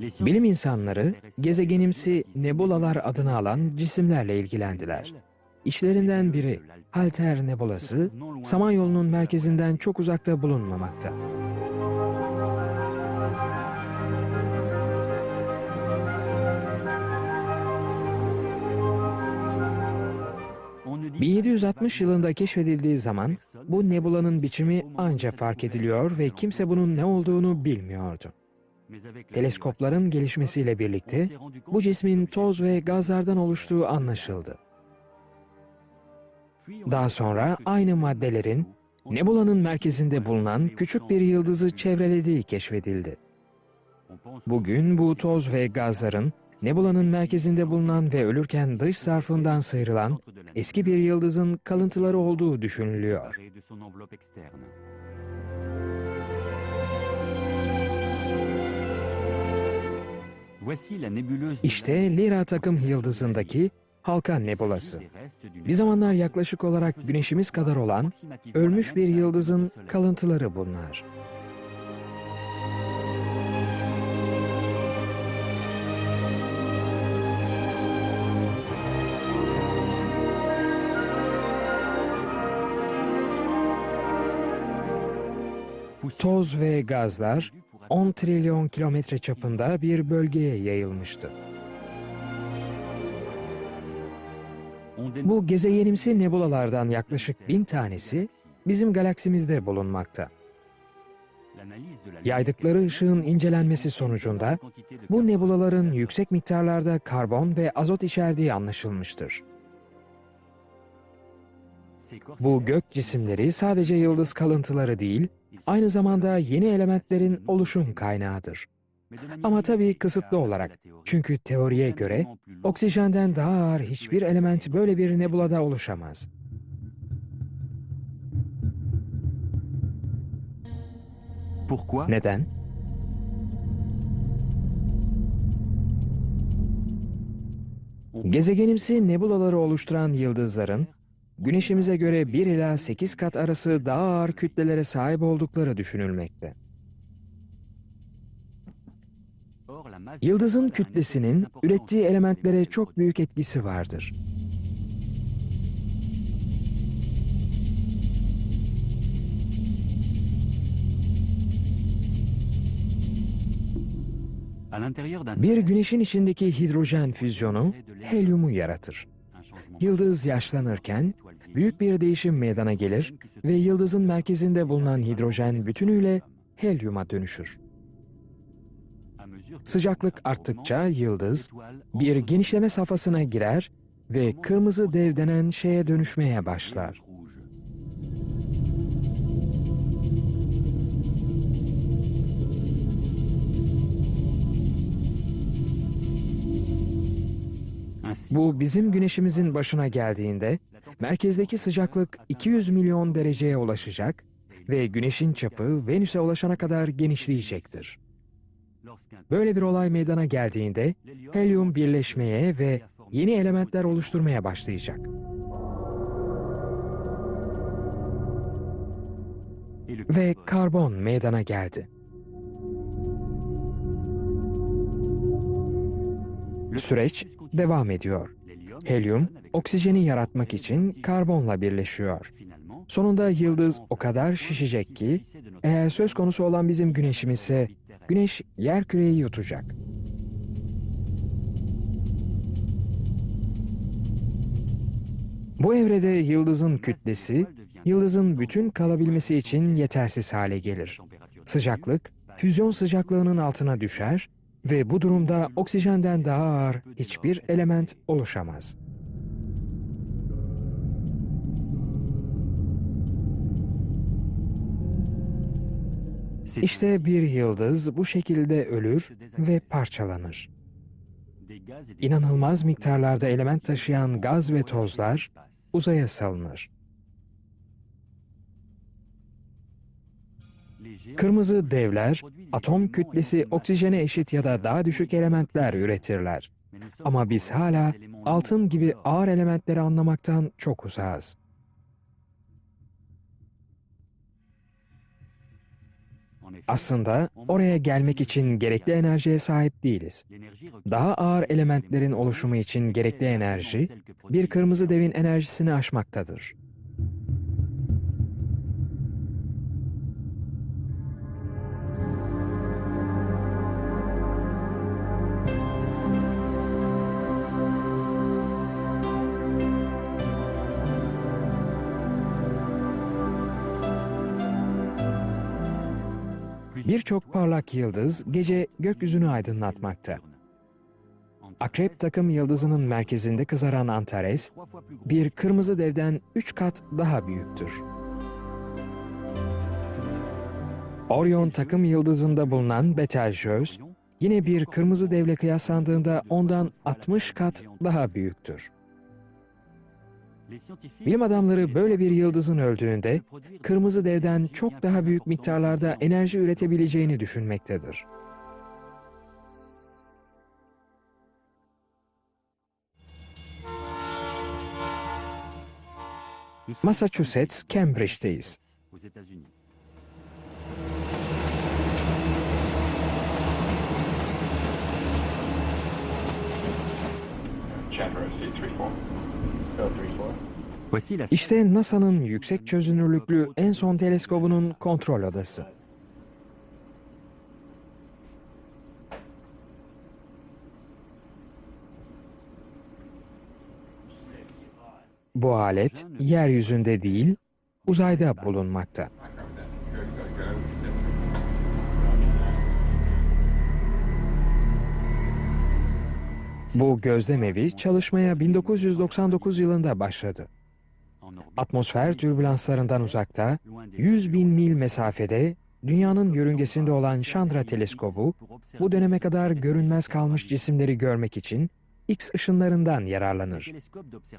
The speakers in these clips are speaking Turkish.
Bilim insanları gezegenimsi nebulalar adını alan cisimlerle ilgilendiler. İşlerinden biri Halter Nebulası, Samanyolu'nun merkezinden çok uzakta bulunmamakta. ...1760 yılında keşfedildiği zaman bu nebulanın biçimi anca fark ediliyor ve kimse bunun ne olduğunu bilmiyordu. Teleskopların gelişmesiyle birlikte bu cismin toz ve gazlardan oluştuğu anlaşıldı. Daha sonra aynı maddelerin nebulanın merkezinde bulunan küçük bir yıldızı çevrelediği keşfedildi. Bugün bu toz ve gazların nebulanın merkezinde bulunan ve ölürken dış zarfından sıyrılan eski bir yıldızın kalıntıları olduğu düşünülüyor. İşte Lyra takım yıldızındaki Halka Nebulası. Bir zamanlar yaklaşık olarak güneşimiz kadar olan ölmüş bir yıldızın kalıntıları bunlar. Toz ve gazlar 10 trilyon kilometre çapında bir bölgeye yayılmıştı. Bu gezegenimsi nebulalardan yaklaşık bin tanesi bizim galaksimizde bulunmakta. Yaydıkları ışığın incelenmesi sonucunda bu nebulaların yüksek miktarlarda karbon ve azot içerdiği anlaşılmıştır. Bu gök cisimleri sadece yıldız kalıntıları değil, aynı zamanda yeni elementlerin oluşum kaynağıdır. Ama tabii kısıtlı olarak. Çünkü teoriye göre oksijenden daha ağır hiçbir element böyle bir nebulada oluşamaz. Neden? Gezegenimsi nebulaları oluşturan yıldızların Güneşimize göre 1 ila 8 kat arası daha ağır kütlelere sahip oldukları düşünülmekte. Yıldızın kütlesinin ürettiği elementlere çok büyük etkisi vardır. Bir güneşin içindeki hidrojen füzyonu helyumu yaratır. Yıldız yaşlanırken büyük bir değişim meydana gelir ve yıldızın merkezinde bulunan hidrojen bütünüyle helyuma dönüşür. Sıcaklık arttıkça yıldız bir genişleme safhasına girer ve kırmızı dev denen şeye dönüşmeye başlar. Bu bizim güneşimizin başına geldiğinde merkezdeki sıcaklık 200 milyon dereceye ulaşacak ve güneşin çapı Venüs'e ulaşana kadar genişleyecektir. Böyle bir olay meydana geldiğinde helyum birleşmeye ve yeni elementler oluşturmaya başlayacak. Ve karbon meydana geldi. Süreç devam ediyor. Helyum, oksijeni yaratmak için karbonla birleşiyor. Sonunda yıldız o kadar şişecek ki, eğer söz konusu olan bizim güneşimizse, güneş yer küreyi yutacak. Bu evrede yıldızın kütlesi, yıldızın bütün kalabilmesi için yetersiz hale gelir. Sıcaklık, füzyon sıcaklığının altına düşer ve bu durumda oksijenden daha ağır hiçbir element oluşamaz. İşte bir yıldız bu şekilde ölür ve parçalanır. İnanılmaz miktarlarda element taşıyan gaz ve tozlar uzaya salınır. Kırmızı devler atom kütlesi oksijene eşit ya da daha düşük elementler üretirler. Ama biz hala altın gibi ağır elementleri anlamaktan çok uzağız. Aslında oraya gelmek için gerekli enerjiye sahip değiliz. Daha ağır elementlerin oluşumu için gerekli enerji, bir kırmızı devin enerjisini aşmaktadır. Birçok parlak yıldız gece gökyüzünü aydınlatmakta. Akrep takım yıldızının merkezinde kızaran Antares, bir kırmızı devden 3 kat daha büyüktür. Orion takım yıldızında bulunan Betelgeuse, yine bir kırmızı devle kıyaslandığında ondan 60 kat daha büyüktür. Bilim adamları böyle bir yıldızın öldüğünde kırmızı devden çok daha büyük miktarlarda enerji üretebileceğini düşünmektedir. Massachusetts, Cambridge'teyiz. Chamber C34. İşte NASA'nın yüksek çözünürlüklü en son teleskobunun kontrol odası. Bu alet yeryüzünde değil, uzayda bulunmakta. Bu gözlemevi çalışmaya 1999 yılında başladı. Atmosfer türbülanslarından uzakta, 100 bin mil mesafede dünyanın yörüngesinde olan Chandra teleskobu, bu döneme kadar görünmez kalmış cisimleri görmek için X ışınlarından yararlanır.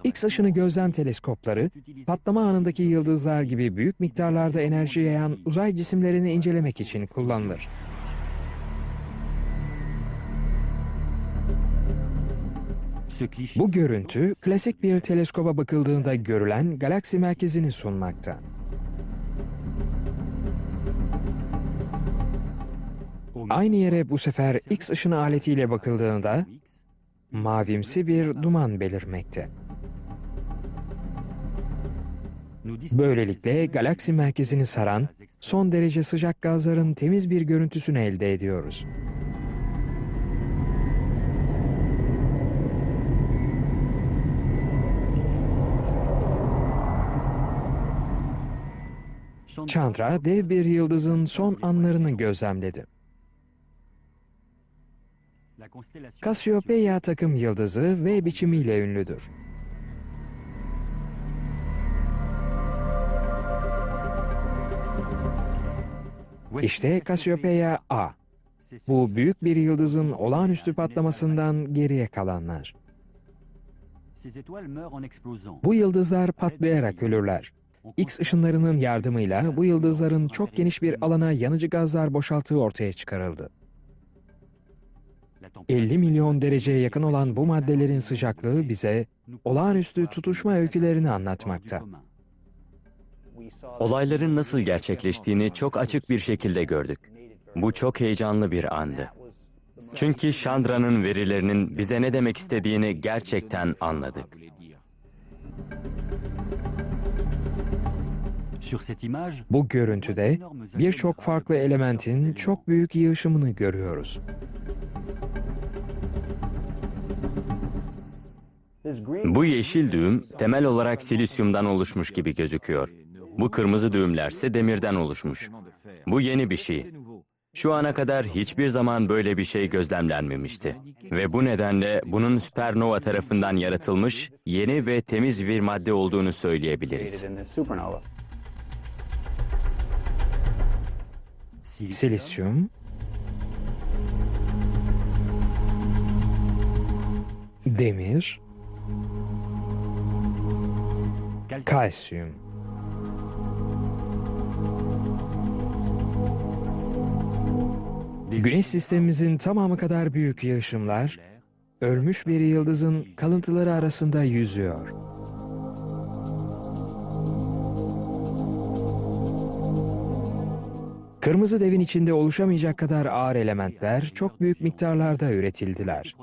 X ışını gözlem teleskopları, patlama anındaki yıldızlar gibi büyük miktarlarda enerji yayan uzay cisimlerini incelemek için kullanılır. Bu görüntü, klasik bir teleskoba bakıldığında görülen galaksi merkezini sunmakta. Aynı yere bu sefer X ışını aletiyle bakıldığında mavimsi bir duman belirmekte. Böylelikle galaksi merkezini saran son derece sıcak gazların temiz bir görüntüsünü elde ediyoruz. Chandra dev bir yıldızın son anlarını gözlemledi. Cassiopeia takım yıldızı V biçimiyle ünlüdür. İşte Cassiopeia A. Bu büyük bir yıldızın olağanüstü patlamasından geriye kalanlar. Bu yıldızlar patlayarak ölürler. X ışınlarının yardımıyla bu yıldızların çok geniş bir alana yanıcı gazlar boşalttığı ortaya çıkarıldı. la température 50 milyon dereceye yakın olan bu maddelerin sıcaklığı bize olağanüstü tutuşma öykülerini anlatmakta. Olayların nasıl gerçekleştiğini çok açık bir şekilde gördük. Bu çok heyecanlı bir andı. Çünkü Chandra'nın verilerinin bize ne demek istediğini gerçekten anladık. Sur cette image, Bu görüntüde birçok farklı elementin çok büyük yığışımını görüyoruz. Bu yeşil düğüm temel olarak silisyumdan oluşmuş gibi gözüküyor. Bu kırmızı düğümlerse demirden oluşmuş. Bu yeni bir şey. Şu ana kadar hiçbir zaman böyle bir şey gözlemlenmemişti. Ve bu nedenle bunun süpernova tarafından yaratılmış yeni ve temiz bir madde olduğunu söyleyebiliriz. Silisyum, demir, kalsiyum. Güneş sistemimizin tamamı kadar büyük yığışımlar, ölmüş bir yıldızın kalıntıları arasında yüzüyor. Kırmızı devin içinde oluşamayacak kadar ağır elementler çok büyük miktarlarda üretildiler.